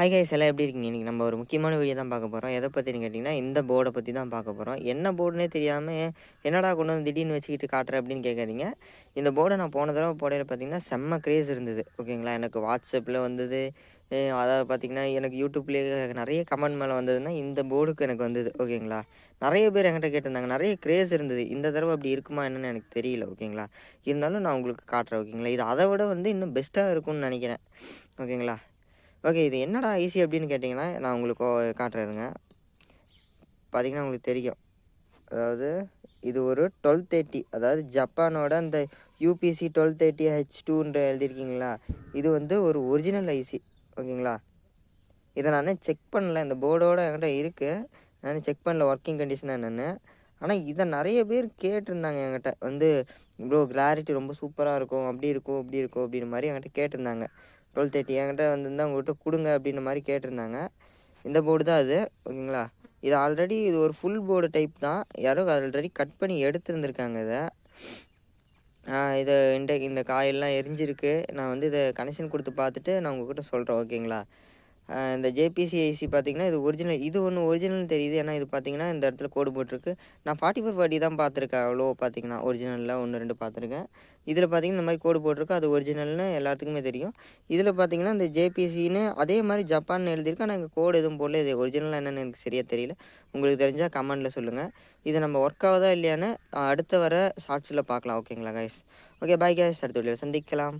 Hi guys எல்லாம் எப்படி இருக்கீங்க? இன்றைக்கி நம்ம ஒரு முக்கியமான வீடியோ தான் பார்க்க போகிறோம் எதை பற்றின்னு கேட்டிங்கன்னா இந்த போர்டை பற்றி தான் பார்க்க போகிறோம் என்ன போர்டுனே தெரியாமல் என்னடா கொண்டு வந்து திடீர்னு வச்சுக்கிட்டு காட்டுறேன் அப்படின்னு கேட்காதீங்க. இந்த போர்டை நான் போன தடவை போடையில் பார்த்தீங்கன்னா செம்ம க்ரேஸ் இருந்தது. ஓகேங்களா? எனக்கு வாட்ஸ்அப்பில் வந்தது. அதாவது பார்த்தீங்கன்னா எனக்கு யூடியூப்லேயே நிறைய கமெண்ட் மேலே வந்ததுன்னா இந்த போர்டுக்கு எனக்கு வந்தது. ஓகேங்களா? நிறைய பேர் என்கிட்ட கேட்டிருந்தாங்க. நிறைய க்ரேஸ் இருந்தது. இந்த தடவை அப்படி இருக்குமா என்னன்னு எனக்கு தெரியல. ஓகேங்களா? இருந்தாலும் நான் உங்களுக்கு காட்டுறேன். ஓகேங்களா? இது அதை விட வந்து இன்னும் பெஸ்ட்டாக இருக்கும்னு நினைக்கிறேன். ஓகேங்களா? ஓகே இது என்னடா ஈஸி அப்படின்னு கேட்டிங்கன்னா நான் உங்களுக்கு காட்டுறேங்க பார்த்திங்கன்னா உங்களுக்கு தெரியும். அதாவது இது ஒரு டுவெல் தேர்ட்டி அதாவது ஜப்பானோட அந்த யூபிசி டுவெல் தேர்ட்டி ஹெச் டூன்ற எழுதியிருக்கீங்களா? இது வந்து ஒரு ஒரிஜினல் ஐசி ஓகேங்களா? இதை நான் செக் பண்ணல. இந்த போர்டோட என்கிட்ட இருக்குது நான் செக் பண்ணல ஒர்க்கிங் கண்டிஷன் என்னென்னு. ஆனால் இதை நிறைய பேர் கேட்டிருந்தாங்க என்கிட்ட. வந்து ப்ரோ கிளாரிட்டி ரொம்ப சூப்பராக இருக்கும். அப்படி இருக்கும் இப்படி இருக்கும் அப்படின்னு மாதிரி என்கிட்ட கேட்டிருந்தாங்க. டுவெல் தேர்ட்டி என்கிட்ட வந்திருந்தா உங்கள்கிட்ட கொடுங்க அப்படின்ற மாதிரி கேட்டிருந்தாங்க. இந்த போர்டு தான் அது. ஓகேங்களா? இது ஆல்ரெடி இது ஒரு ஃபுல் போர்டு டைப் தான். யாரோ ஆல்ரெடி கட் பண்ணி எடுத்துருந்துருக்காங்க இதை. இதை இது இந்த இந்த காயெல்லாம் எரிஞ்சிருக்கு. நான் வந்து இதை கனெக்ஷன் கொடுத்து பார்த்துட்டு நான் உங்கள்கிட்ட சொல்கிறேன் ஓகேங்களா? இந்த ஜேபிசிஐசி பார்த்திங்கன்னா பார்த்தீங்கன்னா இது ஒரிஜினல் இது ஒன்று ஒரிஜினல் தெரியுது. ஏன்னா இது பார்த்தீங்கன்னா இந்த இடத்துல கோடு போட்டிருக்கு. நான் ஃபார்ட்டி ஃபோர் ஃபார்ட்டி தான் பார்த்துருக்கேன் அவ்வளோ பார்த்தீங்கன்னா ஒரிஜினலில் ஒன்று ரெண்டு பார்த்துருக்கேன் இதில் பார்த்தீங்கன்னா இந்த மாதிரி கோடு போட்டிருக்கு. அது ஒரிஜினல்னு எல்லாத்துக்குமே தெரியும். இதில் பார்த்தீங்கன்னா இந்த ஜேபிசின்னு அதே மாதிரி ஜப்பான் எழுதியிருக்கு. ஆனால் இங்கே கோடு எதுவும் போடல. இது ஒரிஜினலாக என்னென்னு எனக்கு சரியாக தெரியல. உங்களுக்கு தெரிஞ்சால் கமெண்ட்டில் சொல்லுங்கள் இது நம்ம ஒர்க் ஆகுதா இல்லையான்னு அடுத்த வர ஷார்ட்ஸில் பார்க்கலாம். ஓகேங்களா கைஸ் ஓகே பாய் கைஸ் அடுத்த வீடியோவில் சந்திக்கலாம்.